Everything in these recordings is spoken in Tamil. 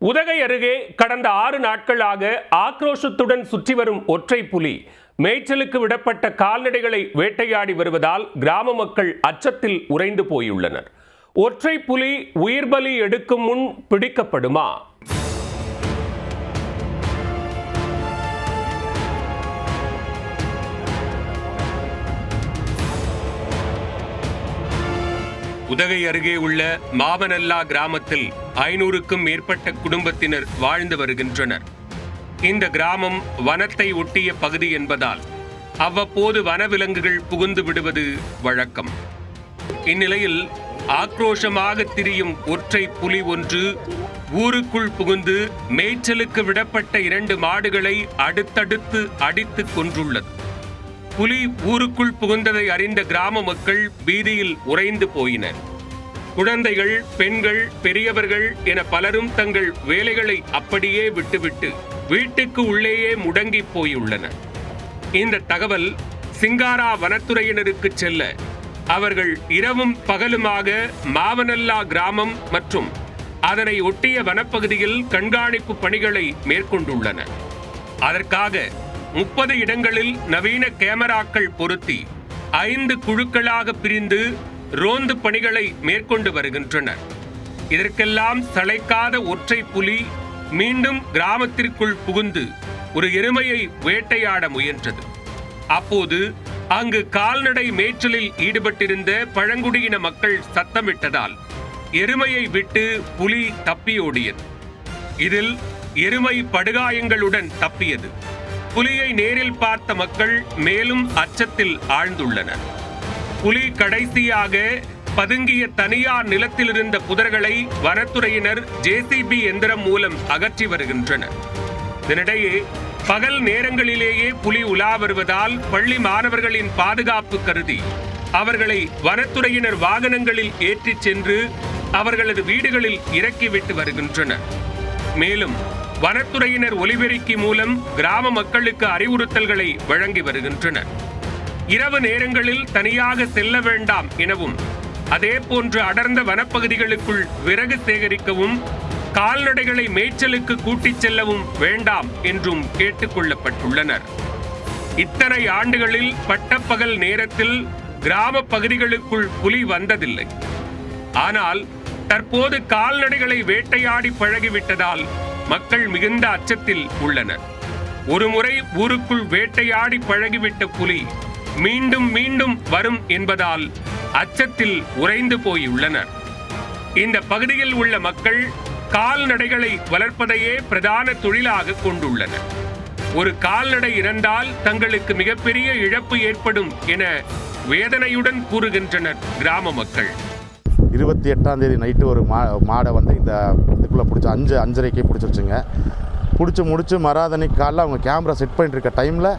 உதகை அருகே கடந்த ஆறு நாட்களாக ஆக்ரோஷத்துடன் சுற்றி வரும் ஒற்றை புலி மேய்ச்சலுக்கு விடப்பட்ட கால்நடைகளை வேட்டையாடி வருவதால் கிராம மக்கள் அச்சத்தில் உறைந்து போயுள்ளனர். ஒற்றை புலி உயிர்பலி எடுக்கும் முன் பிடிக்கப்படுமா? உதகை அருகே உள்ள மாவனல்லா கிராமத்தில் ஐநூறுக்கும் மேற்பட்ட குடும்பத்தினர் வாழ்ந்து வருகின்றனர். இந்த கிராமம் வனத்தை ஒட்டிய பகுதி என்பதால் அவ்வப்போது வனவிலங்குகள் புகுந்து விடுவது வழக்கம். இந்நிலையில் ஆக்ரோஷமாக திரியும் ஒற்றை புலி ஒன்று ஊருக்குள் புகுந்து மேய்ச்சலுக்கு விடப்பட்ட இரண்டு மாடுகளை அடுத்தடுத்து அடித்து கொன்றுள்ளது. புலி ஊருக்குள் புகுந்ததை அறிந்த கிராம மக்கள் வீதியில் உறைந்து போயினர். குழந்தைகள் பெண்கள் பெரியவர்கள் என பலரும் தங்கள் வேலைகளை அப்படியே விட்டுவிட்டு வீட்டுக்கு உள்ளேயே முடங்கி போயுள்ளனர். இந்த தகவல் சிங்காரா வனத்துறையினருக்கு செல்ல அவர்கள் இரவும் பகலுமாக மாவனல்லா கிராமம் மற்றும் அதனை ஒட்டிய வனப்பகுதியில் கண்காணிப்பு பணிகளை மேற்கொண்டுள்ளனர். அதற்காக முப்பது இடங்களில் நவீன கேமராக்கள் பொருத்தி ஐந்து குழுக்களாக பிரிந்து ரோந்து பணிகளை மேற்கொண்டு வருகின்றனர். இதற்கெல்லாம் சளைக்காத ஒற்றை புலி மீண்டும் கிராமத்திற்குள் புகுந்து ஒரு எருமையை வேட்டையாட முயன்றது. அப்போது அங்கு கால்நடை மேய்ச்சலில் ஈடுபட்டிருந்த பழங்குடியின மக்கள் சத்தமிட்டதால் எருமையை விட்டு புலி தப்பியோடியது இதில் எருமை படுகாயங்களுடன் தப்பியது. புலியை நேரில் பார்த்த மக்கள் மேலும் அச்சத்தில் ஆழ்ந்துள்ளனர். புலி கடைசியாக பதுங்கிய தனியார் நிலத்தில் இருந்த புதர்களை வனத்துறையினர் ஜேசிபி எந்திரம் மூலம் அகற்றி வருகின்றனர். இதனிடையே பகல் நேரங்களிலேயே புலி உலா வருவதால் பள்ளி மாணவர்களின் பாதுகாப்பு கருதி அவர்களை வனத்துறையினர் வாகனங்களில் ஏற்றிச் சென்று அவர்களது வீடுகளில் இறக்கிவிட்டு வருகின்றனர். மேலும் வனத்துறையினர் ஒலிபெருக்கி மூலம் கிராம மக்களுக்கு அறிவுறுத்தல்களை வழங்கி வருகின்றனர். இரவு நேரங்களில் தனியாக செல்ல வேண்டாம் எனவும் அதே போன்று அடர்ந்த வனப்பகுதிகளுக்குள் விறகு சேகரிக்கவும் கால்நடைகளை மேய்ச்சலுக்கு கூட்டிச் செல்லவும் வேண்டாம் என்றும் கேட்டுக்கொள்ளப்பட்டுள்ளனர் இத்தனை ஆண்டுகளில் பட்டப்பகல் நேரத்தில் கிராம பகுதிகளுக்குள் புலி வந்ததில்லை. ஆனால் தற்போது கால்நடைகளை வேட்டையாடி பழகிவிட்டதால் மக்கள் மிகுந்த அச்சத்தில் உள்ளனர். ஒருமுறை ஊருக்குள் வேட்டையாடி பழகிவிட்ட புலி மீண்டும் மீண்டும் வரும் என்பதால் அச்சத்தில் உறைந்து போயுள்ளனர். இந்த பகுதியில் உள்ள மக்கள் கால்நடைகளை வளர்ப்பதையே பிரதான தொழிலாக கொண்டுள்ளனர். ஒரு கால்நடை இறந்தால் தங்களுக்கு மிகப்பெரிய இழப்பு ஏற்படும் என வேதனையுடன் கூறுகின்றனர் கிராம மக்கள். இருபத்தி எட்டாம் தேதி நைட்டு ஒரு மா மாடை வந்து இந்த இதுக்குள்ளே பிடிச்சி அஞ்சு அஞ்சரைக்கே பிடிச்சிருச்சுங்க. பிடிச்சி முடிச்சு மறாதன்னைக்கு காலைல அவங்க கேமரா செட் பண்ணிட்டு இருக்க டைமில்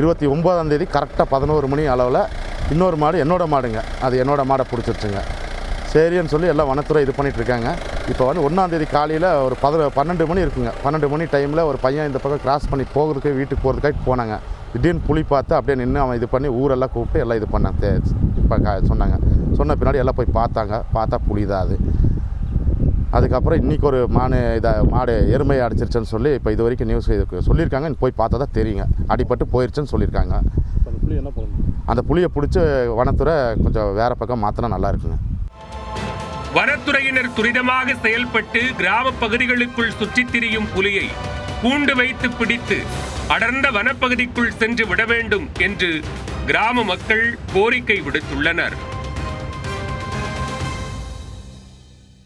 இருபத்தி ஒம்போதாம் தேதி கரெக்டாக பதினோரு மணி அளவில் இன்னொரு மாடு என்னோடய மாடுங்க. அது என்னோடய மாடை பிடிச்சிருச்சுங்க. சரின்னு சொல்லி எல்லாம் வனத்துறை இது பண்ணிகிட்ருக்காங்க இருக்காங்க இப்போ வந்து ஒன்றாந்தேதி காலையில் ஒரு பத பன்னெண்டு மணி இருக்குங்க. பன்னெண்டு மணி டைமில் ஒரு பையன் இந்த பக்கம் கிராஸ் பண்ணி போகிறதுக்கு வீட்டுக்கு போகிறதுக்காக போனாங்க. திடீர்னு புளி பார்த்து அப்படியே நின்று அவன் இது பண்ணி ஊரெல்லாம் கூப்பிட்டு எல்லாம் இது பண்ணான். இப்போ சொன்னாங்க. சொன்ன பின்னாடி எல்லாம் போய் பார்த்தாங்க. பார்த்தா புலி தான் அது. அதுக்கப்புறம் இன்றைக்கி ஒரு மானு இதை மாடு எருமையை அடிச்சிருச்சுன்னு சொல்லி இப்போ இது வரைக்கும் நியூஸ் இதுக்கு சொல்லியிருக்காங்க. போய் பார்த்தா தான் தெரியுங்க. அடிபட்டு போயிருச்சுன்னு சொல்லியிருக்காங்க. அந்த புளி என்ன பண்ணணும்? அந்த புளியை பிடிச்சி வனத்துறை கொஞ்சம் வேறு பக்கம் மாற்றினா நல்லா இருக்குங்க. வனத்துறையினர் துரிதமாக செயல்பட்டு கிராம பகுதிகளுக்குள் சுற்றித் திரியும் புலியை கூண்டு வைத்து பிடித்து அடர்ந்த வனப்பகுதிக்குள் சென்று விட வேண்டும் என்று கிராம மக்கள் கோரிக்கை விடுத்துள்ளனர்.